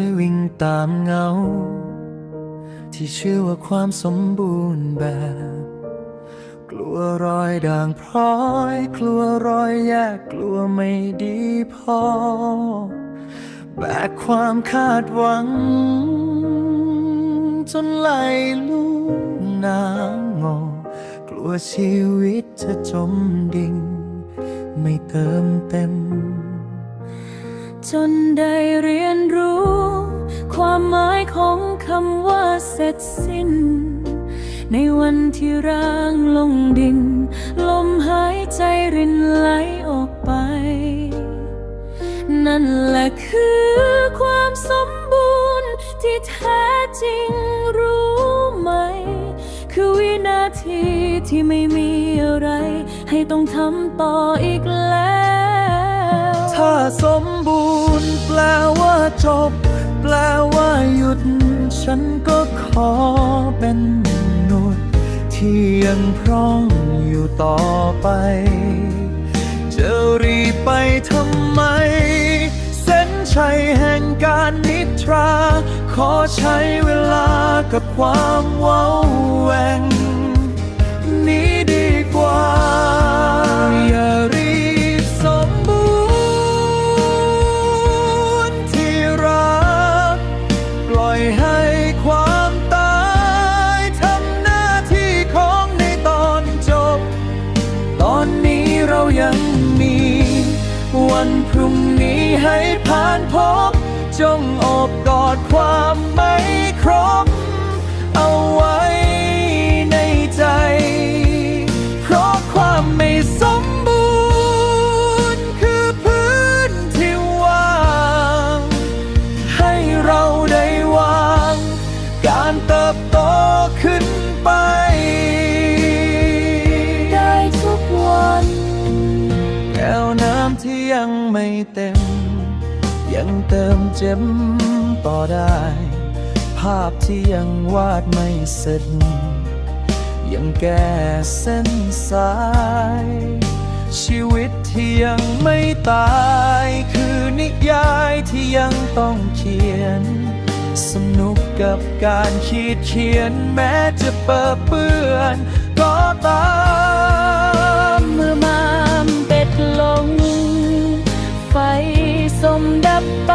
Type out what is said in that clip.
ยวิ่งตามเงา ที่ชื่อว่าความสมบูรณ์แบบ กลัวรอยด่างพร้อย กลัวรอยแยกกลัวไม่ดีพอ แบกความคาดหวัง จนไหลลูกน้ำงอกลัวชีวิตจะจมดิ่ง ไม่เติมเต็ม จนได้เรียนรู้ ความหมายของคำว่าเสร็จสิ้น ในวันที่ร่างลงดิน ลมหายใจรินไหลออกไป นั่นแหละคือความสมบูรณ์ที่แท้จริงรู้ไหม คือวินาทีที่ไม่มีอะไร ให้ต้องทำต่ออีกแล้ว ถ้าสมบูรณ์ แปลว่าจบ แปลว่าหยุด ฉันก็ขอเป็นหนุดที่ยังพร้องอยู่ต่อไป จะรีบไปทำไม เส้นชัยแห่งการนิทรา ขอใช้เวลากับความเว้าแหวง มี วันพรุ่งนี้ให้ผ่านพบ จงอบกอดความไม่ครบเอาไว้ ยังไม่เต็ม ยังเติมเจ็มต่อได้ ภาพที่ยังวาดไม่เสร็จ ยังแก้เส้นสาย ชีวิตที่ยังไม่ตาย คือนิยายที่ยังต้องเขียน สนุกกับการขีดเขียนแม้จะเปิดเปื้อนก็ตาม สมดับไป